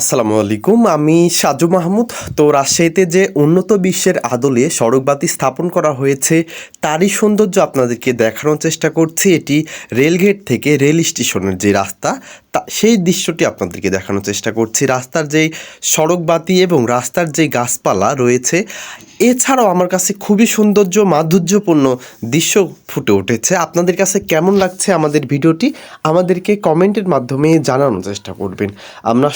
আসসালামু আলাইকুম, আমি সাজু মাহমুদ। তো রাজশাহীতে যে উন্নত বিশ্বের আদলে সড়কবাতি স্থাপন করা হয়েছে, তারই সৌন্দর্য আপনাদেরকে দেখানোর চেষ্টা করছি। এটি রেলগেট থেকে রেল স্টেশনের যে রাস্তা, তা সেই দৃশ্যটি আপনাদেরকে দেখানোর চেষ্টা করছি। রাস্তার যেই সড়কবাতি এবং রাস্তার যে গাছপালা রয়েছে, এছাড়াও আমার কাছে খুবই সৌন্দর্য, মাধুর্যপূর্ণ দৃশ্য ফুটে উঠেছে। আপনাদের কাছে কেমন লাগছে আমাদের ভিডিওটি, আমাদেরকে কমেন্টের মাধ্যমে জানানোর চেষ্টা করবেন। আমরা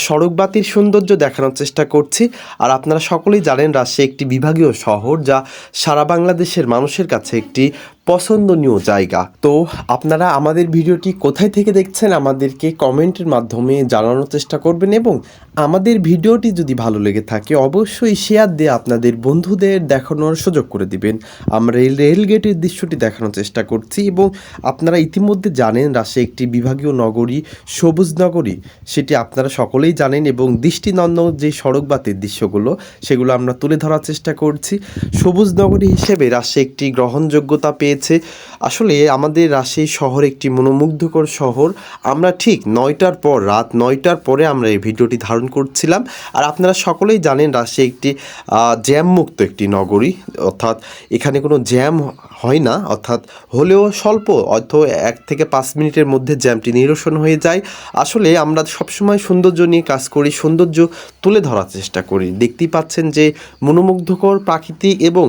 সড়কবাতির সৌন্দর্য দেখানোর চেষ্টা করছি। আর আপনারা সকলেই জানেন, রাজশাহী একটি বিভাগীয় শহর যা সারা বাংলাদেশের মানুষের কাছে একটি পছন্দনীয় জায়গা। তো আপনারা আমাদের ভিডিওটি কোথায় থেকে দেখছেন, আমাদেরকে কমেন্টের মাধ্যমে জানানোর চেষ্টা করবেন এবং আমাদের ভিডিওটি যদি ভালো লেগে থাকে, অবশ্যই শেয়ার দিয়ে আপনাদের বন্ধুদের দেখানোর সুযোগ করে দিবেন। আমরা এই রেলগেটের দৃশ্যটি দেখানোর চেষ্টা করছি এবং আপনারা ইতিমধ্যে জানেন রাজশাহী একটি বিভাগীয় নগরী, সবুজ নগরী। সেটি আপনারা সকলেই জানেন এবং দৃষ্টিনন্দন যে সড়কবাতির দৃশ্যগুলো, সেগুলো আমরা তুলে ধরার চেষ্টা করছি। সবুজ নগরী হিসেবে রাজশাহী একটি গ্রহণযোগ্যতা পেয়েছে। আসলে আমাদের রাজশাহী শহর একটি মনোমুগ্ধকর শহর। আমরা ঠিক নয়টার পর, রাত নয়টার পরে আমরা এই ভিডিওটি ধারণ করছিলাম। আর আপনারা সকলেই জানেন রাজশাহী একটি জ্যাম মুক্ত একটি নগরী। অর্থাৎ এখানে কোনো জ্যাম হয় না। অর্থাৎ হলেও স্বল্প অর্থ এক থেকে পাঁচ মিনিটের মধ্যে জ্যামটি নিরসন হয়ে যায়। আসলে আমরা সবসময় সৌন্দর্য নিয়ে কাজ করি, সৌন্দর্য তুলে ধরার চেষ্টা করি। দেখতেই পাচ্ছেন যে মনোমুগ্ধকর প্রাকৃতিক এবং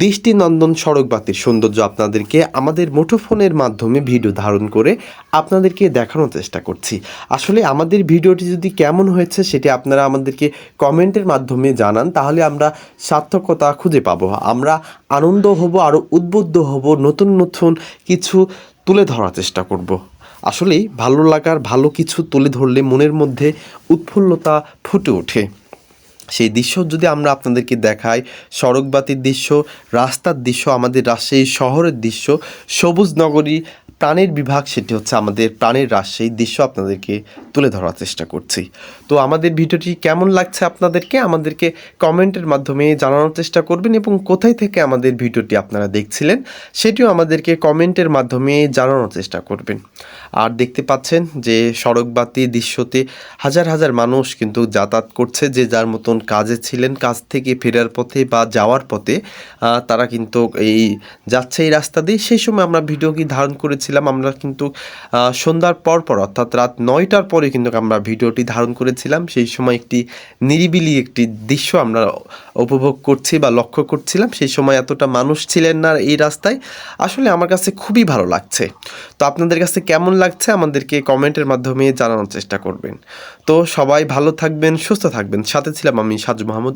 দৃষ্টিনন্দন সড়কবাতির সৌন্দর্য আপনাদেরকে আমাদের মুঠোফোনের মাধ্যমে ভিডিও ধারণ করে আপনাদেরকে দেখানোর চেষ্টা করছি। আসলে আমাদের ভিডিওটি যদি কেমন হয়েছে সেটি আপনারা আমাদেরকে কমেন্টের মাধ্যমে জানান, তাহলে আমরা সার্থকতা খুঁজে পাবো। আমরা আনন্দ হব আরও উদ্বুদ্ধ হব, নতুন নতুন কিছু তুলে ধরার চেষ্টা করব। আসলেই ভালো লাগার ভালো কিছু তুলে ধরলে মনের মধ্যে উৎফুল্লতা ফুটে ওঠে। সেই দৃশ্য যদি আমরা আপনাদেরকে দেখাই, সড়কবাতির দৃশ্য, রাস্তার দৃশ্য, আমাদের রাজশাহী শহরের দৃশ্য, সবুজ নগরী প্রাণের বিভাগ সেটি হচ্ছে আমাদের প্রাণের রাজশাহীর দৃশ্য আপনাদেরকে তুলে ধরার চেষ্টা করছি। তো আমাদের ভিডিওটি কেমন লাগছে আপনাদেরকে আমাদেরকে কমেন্টের মাধ্যমে জানানোর চেষ্টা করবেন এবং কোথায় থেকে আমাদের ভিডিওটি আপনারা দেখছিলেন সেটিও আমাদেরকে কমেন্টের মাধ্যমে জানানোর চেষ্টা করবেন। আর দেখতে পাচ্ছেন যে সড়কবাতি দৃশ্যতে হাজার হাজার মানুষ কিন্তু যাতায়াত করছে, যে যার মতন কাজে ছিলেন, কাজ থেকে ফেরার পথে বা যাওয়ার পথে তারা কিন্তু এই যাচ্ছে এই রাস্তা দিয়ে। সেই সময় আমরা ভিডিও কি ধারণ করেছিলাম, আমরা কিন্তু সন্ধ্যার পর পর, অর্থাৎ রাত নয়টার পরে কিন্তু আমরা ভিডিওটি ধারণ করেছিলাম। সেই সময় একটি নিরিবিলি একটি দৃশ্য আমরা উপভোগ করছি বা লক্ষ্য করছিলাম। সেই সময় এতটা মানুষ ছিলেন না এই রাস্তায়। আসলে আমার কাছে খুবই ভালো লাগছে। তো আপনাদের কাছে কেমন লাগছে আমাদেরকে কমেন্টের মাধ্যমে জানানোর চেষ্টা করবেন। তো সবাই ভালো থাকবেন, সুস্থ থাকবেন। সাথে ছিলাম আমি সাজু মাহমুদ